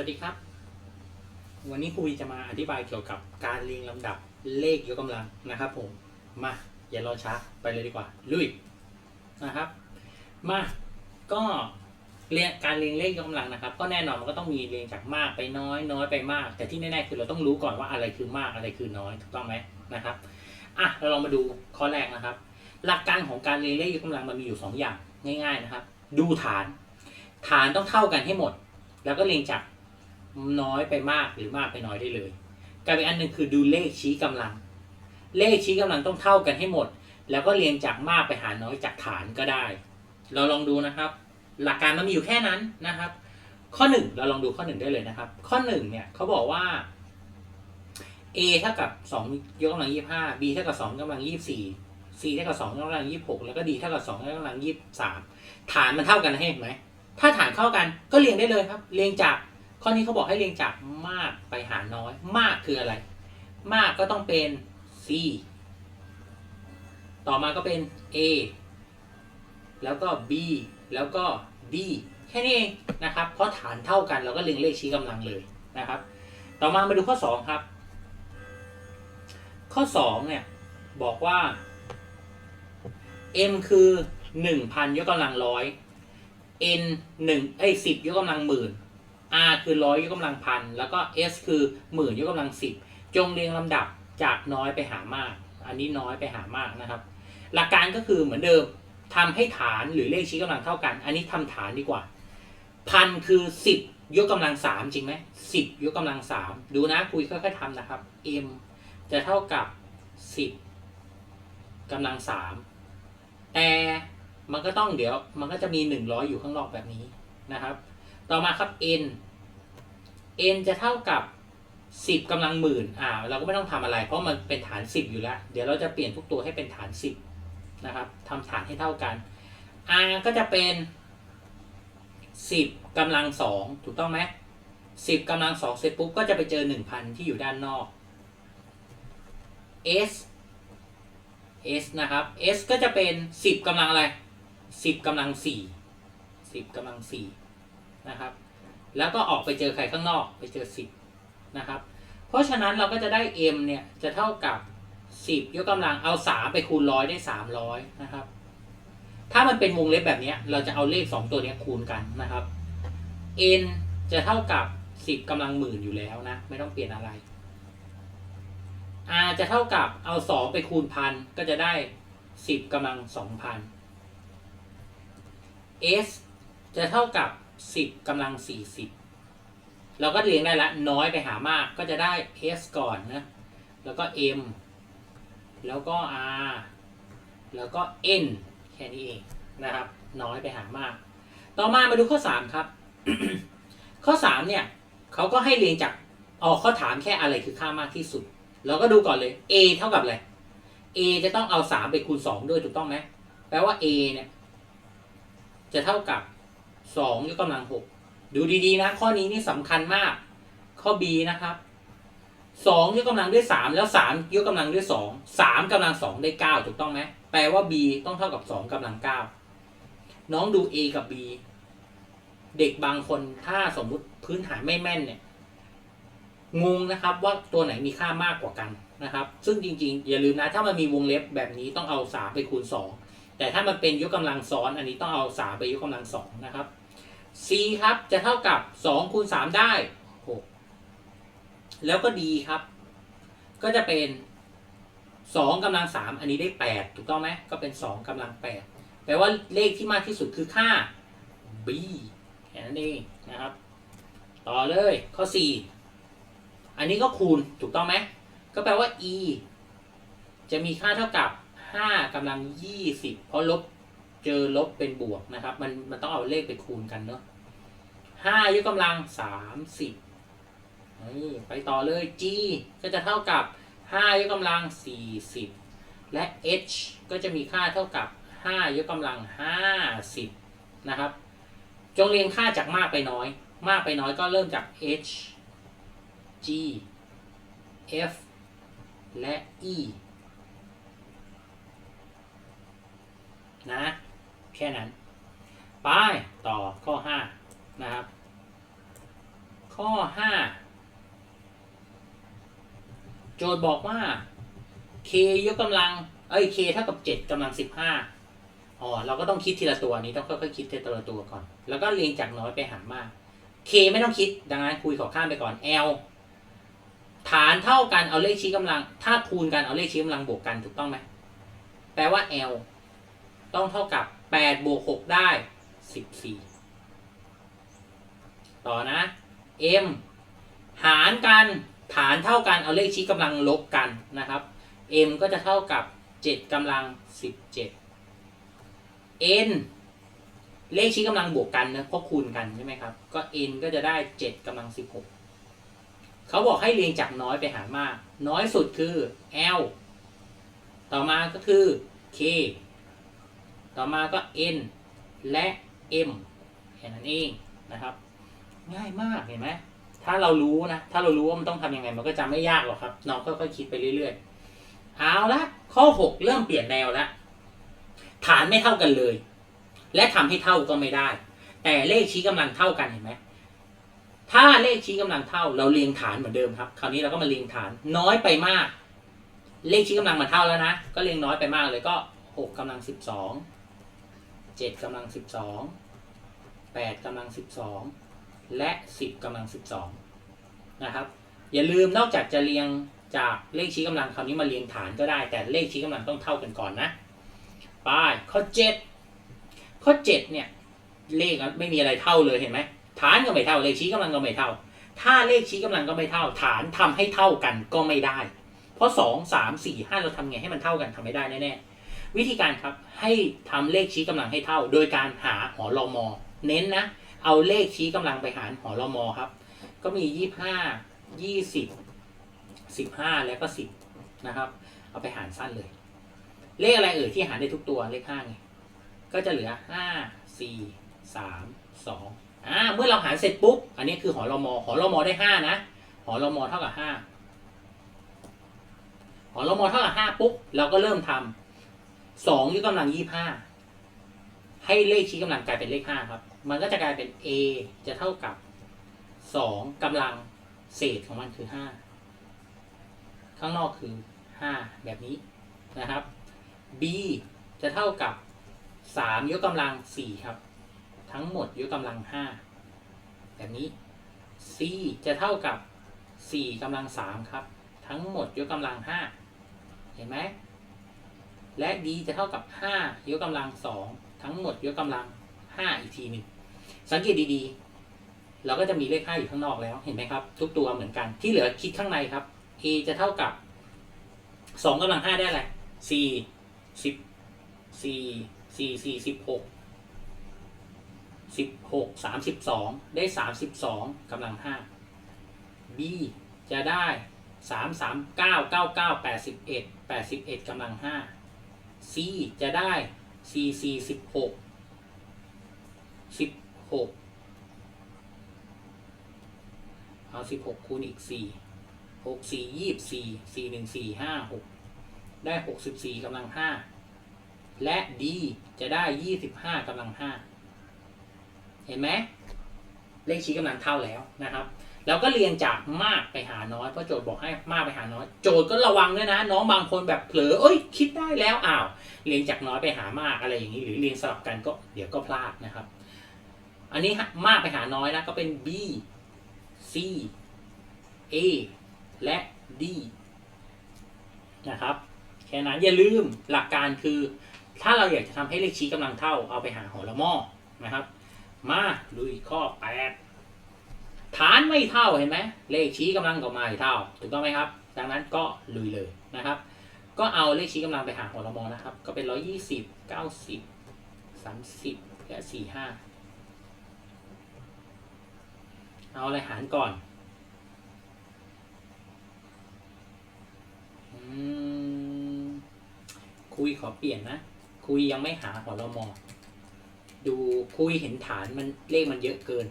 วัสดีครับ วันนี้ครูจะมาอธิบายเกี่ยวกับการเรียงลำดับเลขยกกำลังนะครับผม มาอย่ารอช้าไปเลยดีกว่า ลุยนะครับ มาก็เรียงการเรียงเลขยกกำลังนะครับ ก็แน่นอนมันก็ต้องมีเรียงจากมากไปน้อยน้อยไปมาก แต่ที่แน่ๆคือเราต้องรู้ก่อนว่าอะไรคือมากอะไรคือน้อยถูกต้องไหมนะครับอะเราลองมาดูข้อแรกนะครับ หลักการของการเรียงเลขยกกำลังมันมีอยู่สองอย่างง่าย ๆนะครับ ดูฐาน ฐานต้องเท่ากันให้หมด แล้วก็เรียงจาก น้อยไปมากหรือมากไปน้อยได้เลยกับอีกอันหนึ่งคือดูเลขชี้กำลัง เลขชี้กำลังต้องเท่ากันให้หมด แล้วก็เรียงจากมากไปหาน้อยจากฐานก็ได้ เราลองดูนะครับ หลักการมันมีอยู่แค่นั้นนะครับ ข้อหนึ่งเราลองดูข้อหนึ่งได้เลยนะครับ ข้อหนึ่งเนี่ยเขาบอกว่า a เท่ากับสองยกกำลังยี่ห้า b เท่ากับสองกำลังยี่สี่ c เท่ากับสองยกกำลังยี่หกแล้วก็ d เท่ากับสองยกกำลังยี่สามฐานมันเท่ากันให้เห็นไหมถ้าฐานเข้ากันก็เรียงได้เลยครับ เรียงจาก ข้อนี้เขาบอกให้เรียงจากมากไปหาน้อย มากคืออะไร มากก็ต้องเป็น c ต่อมาก็เป็น a แล้วก็ b แล้วก็ d แค่นี้เองนะครับ เพราะฐานเท่ากันเราก็เรียงเลขชี้กำลังเลยนะครับ ต่อมามาดูข้อ 2 ครับ ข้อ 2 เนี่ย บอกว่า m คือ 1,000 ยกกำลังร้อย n หนึ่งไอ้สิบยกกำลังหมื่น r คือร้อยยกกำลังพันแล้วก็ s คือหมื่นยกกำลังสิบจงเรียงลำดับจากน้อยไปหามาก อันนี้น้อยไปหามากนะครับ หลักการก็คือเหมือนเดิมทำให้ฐานหรือเลขชี้กำลังเท่ากัน อันนี้ทำฐานดีกว่า พันคือสิบยกกำลังสามจริงไหมสิบยกกำลังสามดูนะคุยค่อยๆทำนะครับ m จะเท่ากับสิบกำลังสามแต่มันก็ต้องเดี๋ยวมันก็จะมีหนึ่งร้อยอยู่ข้างนอกแบบนี้นะครับ ต่อมาครับ n n จะเท่ากับสิบกำลังหมื่นอ่าเราก็ไม่ต้องทำอะไร เพราะมันเป็นฐานสิบอยู่แล้ว เดี๋ยวเราจะเปลี่ยนทุกตัวให้เป็นฐานสิบนะครับทำฐานให้เท่ากัน r ก็จะเป็นสิบกำลังสองถูกต้องไหมสิบกำลังสองเสร็จปุ๊บก็จะไปเจอหนึ่งพันที่อยู่ด้านนอก s s นะครับ s ก็จะเป็นสิบกำลังอะไรสิบกำลังสี่สิบกำลังสี่ นะครับ แล้วก็ออกไปเจอใครข้างนอกไปเจอสิบนะครับ เพราะฉะนั้นเราก็จะได้ m เนี่ยจะเท่ากับสิบยกกำลังเอาสามไปคูณร้อยได้สามร้อยนะครับ ถ้ามันเป็นวงเล็บแบบเนี้ยเราจะเอาเลขสองตัวเนี้ยคูณกันนะครับ n จะเท่ากับสิบกำลังหมื่นอยู่แล้วนะ ไม่ต้องเปลี่ยนอะไร r จะเท่ากับเอาสองไปคูณพันก็จะได้สิบกำลังสองพัน s จะเท่ากับ สิบกำลังสี่สิบเราก็เรียงได้ละน้อยไปหามากก็จะได้ s ก่อนนะแล้วก็ m แล้วก็ r แล้วก็ n แค่นี้เองนะครับ น้อยไปหามาก ต่อมามาดูข้อ 3 ครับ ข้อ 3 เนี่ยเขาก็ให้เรียงจากออกข้อถามแค่อะไรคือค่ามากที่สุด เราก็ดูก่อนเลย a เท่ากับอะไร a จะต้องเอา 3 ไปคูณ 2 ด้วยถูกต้องไหมแปลว่า a เนี่ยจะเท่ากับ 2ยกกำลัง6ดูดีๆนะ ข้อนี้นี่สำคัญมาก ข้อ b นะครับ2ยกกำลังด้วย3แล้ว3ยกกำลังด้วย2 3กำลัง2ได้9ถูกต้องไหมแปลว่า b ต้องเท่ากับ2กำลัง9น้องดู a กับ b เด็กบางคนถ้าสมมุติพื้นฐานไม่แม่นเนี่ยงงนะครับว่าตัวไหนมีค่ามากกว่ากันนะครับ ซึ่งจริงๆ อย่าลืมนะ ถ้ามันมีวงเล็บแบบนี้ต้องเอาสามไปคูณสองแต่ถ้ามันเป็นยกกำลังซ้อน อันนี้ต้องเอาสามไปยกกำลังสองนะครับ c ครับจะเท่ากับสองคูณสามได้หกแล้วก็ d ครับ ก็จะเป็นสองกำลังสามอันนี้ได้แปดถูกต้องไหมก็เป็นสองกำลังแปดแปลว่าเลขที่มากที่สุดคือค่า b แค่นั้นเองนะครับ ต่อเลยข้อสี่อันนี้ก็คูณถูกต้องไหมก็แปลว่า e จะมีค่าเท่ากับ5กำลัง 20 เพราะลบ เจอลบเป็นบวกนะครับ มันมันต้องเอาเลขไปคูณกันเนาะ5ยกกำลัง30นี่ไปต่อเลย g ก็จะเท่ากับ5ยกกำลัง40และ h ก็จะมีค่าเท่ากับ5ยกกำลัง50นะครับ จงเรียงค่าจากมากไปน้อย มากไปน้อยก็เริ่มจาก h G F และ E นะ แค่นั้น ไป ต่อข้อ 5 นะครับ ข้อห้าโจทย์บอกว่า k ยกกำลัง เอ้ย k เท่ากับเจ็ดกำลังสิบห้าอ๋อเราก็ต้องคิดทีละตัวนี้ต้องค่อยๆคิดทีละตัวก่อน แล้วก็เรียงจากน้อยไปหามาก k ไม่ต้องคิดดังนั้นคุยขอข้ามไปก่อน l ฐานเท่ากันเอาเลขชี้กำลัง ถ้าคูณกันเอาเลขชี้กำลังบวกกันถูกต้องไหมแปลว่า l ต้องเท่ากับ แปดบวกหกได้สิบสี่ต่อนะ m หารกันฐานเท่ากันเอาเลขชี้กำลังลบกันนะครับ m ก็จะเท่ากับเจ็ดกำลังสิบเจ็ด n เลขชี้กำลังบวกกันนะเพราะคูณกันใช่ไหมครับ ก็ n ก็จะได้เจ็ดกำลังสิบหกเขาบอกให้เรียงจากน้อยไปหามาก น้อยสุดคือ l ต่อมาก็คือ k ต่อมาก็ n และ m แค่นั้นเองนะครับ ง่ายมากเห็นไหมถ้าเรารู้นะ ถ้าเรารู้ว่ามันต้องทำยังไง มันก็จะไม่ยากหรอกครับ น้องค่อยคิดไปเรื่อยๆ เอาละข้อ 6 เริ่มเปลี่ยนแนวแล้วฐานไม่เท่ากันเลย และทำให้เท่าก็ไม่ได้ แต่เลขชี้กำลังเท่ากันเห็นไหมถ้าเลขชี้กำลังเท่า เราเรียงฐานเหมือนเดิมครับ คราวนี้เราก็มาเรียงฐานน้อยไปมาก เลขชี้กำลังมันเท่าแล้วนะ ก็เรียงน้อยไปมากเลยก็หกกำลังสิบสอง เจ็ดกำลังสิบสองแปดกำลังสิบสองและสิบกำลังสิบสองนะครับ อย่าลืมนอกจากจะเรียงจากเลขชี้กำลังครานี้มาเรียงฐานก็ได้ แต่เลขชี้กำลังต้องเท่ากันก่อนนะไปข้อเจ็ดข้อเจ็ดเนี่ยเลขไม่มีอะไรเท่าเลยเห็นไหมฐานก็ไม่เท่าเลขชี้กำลังก็ไม่เท่า ถ้าเลขชี้กำลังก็ไม่เท่า ฐานทำให้เท่ากันก็ไม่ได้ เพราะสองสามสี่ห้าเราทำไงให้มันเท่ากันทำไม่ได้แน่ๆ วิธีการครับให้ทำเลขชี้กำลังให้เท่า โดยการหาหอรอมอเน้นนะ เอาเลขชี้กำลังไปหารหอรอมอครับ ก็มียี่ห้ายี่สิบสิบห้าแล้วก็สิบนะครับ เอาไปหารสั้นเลย เลขอะไรเอ่ยที่หารได้ทุกตัวเลขห้าไงก็จะเหลือห้าสี่สามสองอ่าเมื่อเราหารเสร็จปุ๊บ อันนี้คือหอรอมอหอรอมอได้ห้านะหอรอมอเท่ากับห้าหอรอมอเท่ากับห้าปุ๊บ เราก็เริ่มทำ สองยกกำลังยี่ห้าให้เลขชี้กำลังกลายเป็นเลขห้าครับ มันก็จะกลายเป็น a จะเท่ากับสองกำลังเศษของมันคือห้าข้างนอกคือห้าแบบนี้นะครับ b จะเท่ากับสามยกกำลังสี่ครับ ทั้งหมดยกกำลังห้าแบบนี้ c จะเท่ากับสี่กำลังสามครับ ทั้งหมดยกกำลังห้าเห็นไหม และ d จะเท่ากับห้ายกกำลังสองทั้งหมดยกกำลังห้าอีกทีหนึ่งสังเกตดีๆ เราก็จะมีเลขห้าอยู่ข้างนอกแล้ว เห็นไหมครับ ทุกตัวเหมือนกัน ที่เหลือคิดข้างในครับ a จะเท่ากับสองกำลังห้าได้อะไรสี่สิบสี่สี่สี่สิบหกสิบหกสามสิบสองได้สามสิบสองกำลังห้า b จะได้สามสามเก้าเก้าเก้าแปดสิบเอ็ดแปดสิบเอ็ดกำลังห้า c จะได้สี่สี่สิบหกสิบหกเอาสิบหกคูณอีกสี่หกสี่ยี่สิบสี่สี่หนึ่งสี่ห้าหกได้หกสิบสี่กำลังห้าและ d จะได้ยี่สิบห้ากำลังห้าเห็นไหมเลขชี้กำลังเท่าแล้วนะครับ แล้วก็เรียงจากมากไปหาน้อยเพราะโจทย์บอกให้มากไปหาน้อย โจทย์ก็ระวังด้วยนะ น้องบางคนแบบเผลอเอ้ย คิดได้แล้วอ้าวเรียงจากน้อยไปหามากอะไรอย่างนี้ หรือเรียงสลับกันก็เดี๋ยวก็พลาดนะครับ อันนี้มากไปหาน้อยนะก็เป็น b c a และ d นะครับแค่นั้นอย่าลืมหลักการคือ ถ้าเราอยากจะทำให้เลขชี้กำลังเท่าเอาไปหาหอละหม้อนะครับ มาลุยข้อ 8 ฐานไม่เท่าเห็นไหมเลขชี้กำลังก็ไม่เท่า ถูกต้องไหมครับ ดังนั้นก็ลุยเลยนะครับ ก็เอาเลขชี้กำลังไปหาหอละม้อนะครับ ก็เป็น120 90 30และ45เอาอะไรหารก่อนอคุยขอเปลี่ยนนะ คุยยังไม่หาหอรมอ ดูคุยเห็นฐานมันเลขมันเยอะเกิน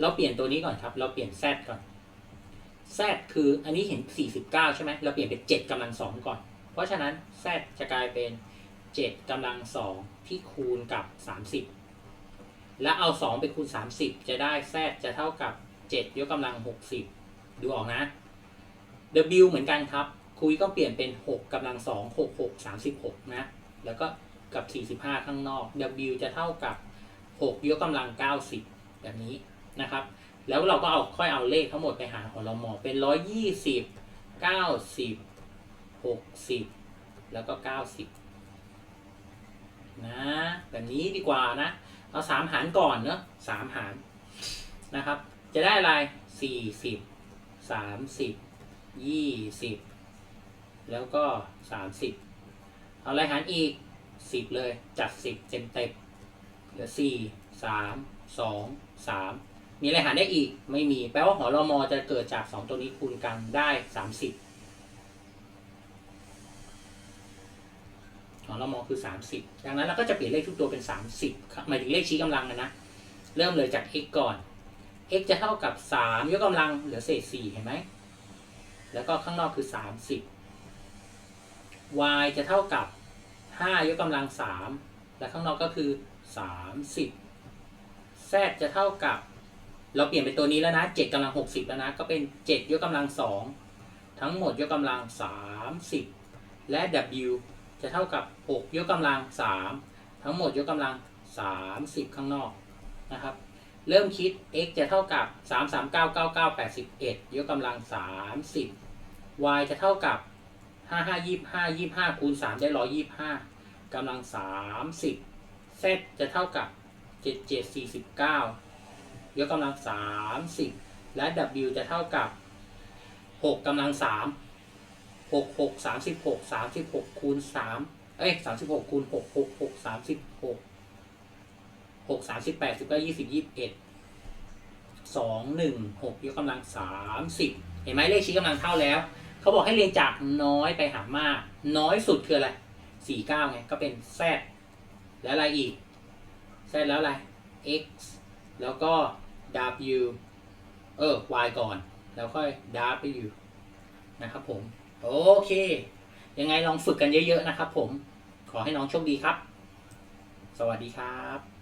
เราเปลี่ยนตัวนี้ก่อนครับ เราเปลี่ยน z ก่อน z คืออันนี้เห็น 49 ใช่ไหมเราเปลี่ยนเป็น7กำลังสองก่อน เพราะฉะนั้น z จะกลายเป็น 7กำลังสองที่คูณกับ 30 แล้วเอาสองไปคูณสามสิบจะได้ z จะเท่ากับเจ็ดยกกำลังหกสิบดูออกนะ w เหมือนกันครับ คุยก็เปลี่ยนเป็นหกกำลังสองหกหกสามสิบหกนะ แล้วก็กับสี่สิบห้าข้างนอก w จะเท่ากับหกยกกำลังเก้าสิบแบบนี้ นะครับ แล้วเราก็เอาค่อยเอาเลขทั้งหมดไปหาของเราหมอเป็นร้อยยี่สิบเก้าสิบหกสิบแล้วก็เก้าสิบนะแบบนี้ดีกว่านะเอาสามหารก่อนเนอะสามหารนะครับ จะได้อะไรสี่สิบสามสิบยี่สิบแล้วก็สามสิบเอาอะไรหารอีกสิบเลยจัดสิบเต็มเต็มเหลือสี่สามสองสาม มีอะไรหารได้อีก ไม่มี แปลว่าหอรมอจะเกิดจากสองตัวนี้คูณกันได้สามสิบหอรมอคือสามสิบดังนั้นเราก็จะเปลี่ยนเลขทุกตัวเป็นสามสิบหมายถึงเลขชี้กำลังนะนะ เริ่มเลยจาก x ก่อน x จะเท่ากับสามยกกำลังเหลือเศษสี่เห็นไหม แล้วก็ข้างนอกคือสามสิบ y จะเท่ากับห้ายกกำลังสามและข้างนอกก็คือสามสิบ z จะเท่ากับ เราเปลี่ยนเป็นตัวนี้แล้วนะเจ็ดกำลังหกสิบแล้วนะ ก็เป็นเจ็ดยกกำลังสองทั้งหมดยกกำลังสามสิบและ w จะเท่ากับหกยกกำลังสามทั้งหมดยกกำลังสามสิบข้างนอกนะครับ เริ่มคิด x จะเท่ากับ 3 3 9 9 9 8 1 ยกกำลัง 30 y จะเท่ากับ 5 5 25 25 คูณ 3 ได้ 125กำลัง 30 z จะเท่ากับ 7 7 49 ยกกำลัง 30 และ w จะเท่ากับ 6กำลัง 3 6 6 36 36คูณ3เอ้ย36คูณ6 6 6 36หกสามสิบแปดสิบก้ายี่สิบยี่สิบเอ็ดสองหนึ่งหกยกกำลังสามสิบเห็นไหมเลขชี้กำลังเท่าแล้ว เขาบอกให้เรียงจากน้อยไปหามาก น้อยสุดคืออะไรสี่เก้าไง ก็เป็น z แล้วอะไรอีก z แล้วอะไร x แล้วก็ w เออ y ก่อน แล้วค่อย w นะครับผม โอเค ยังไงลองฝึกกันเยอะๆนะครับผม ขอให้น้องโชคดีครับ สวัสดีครับ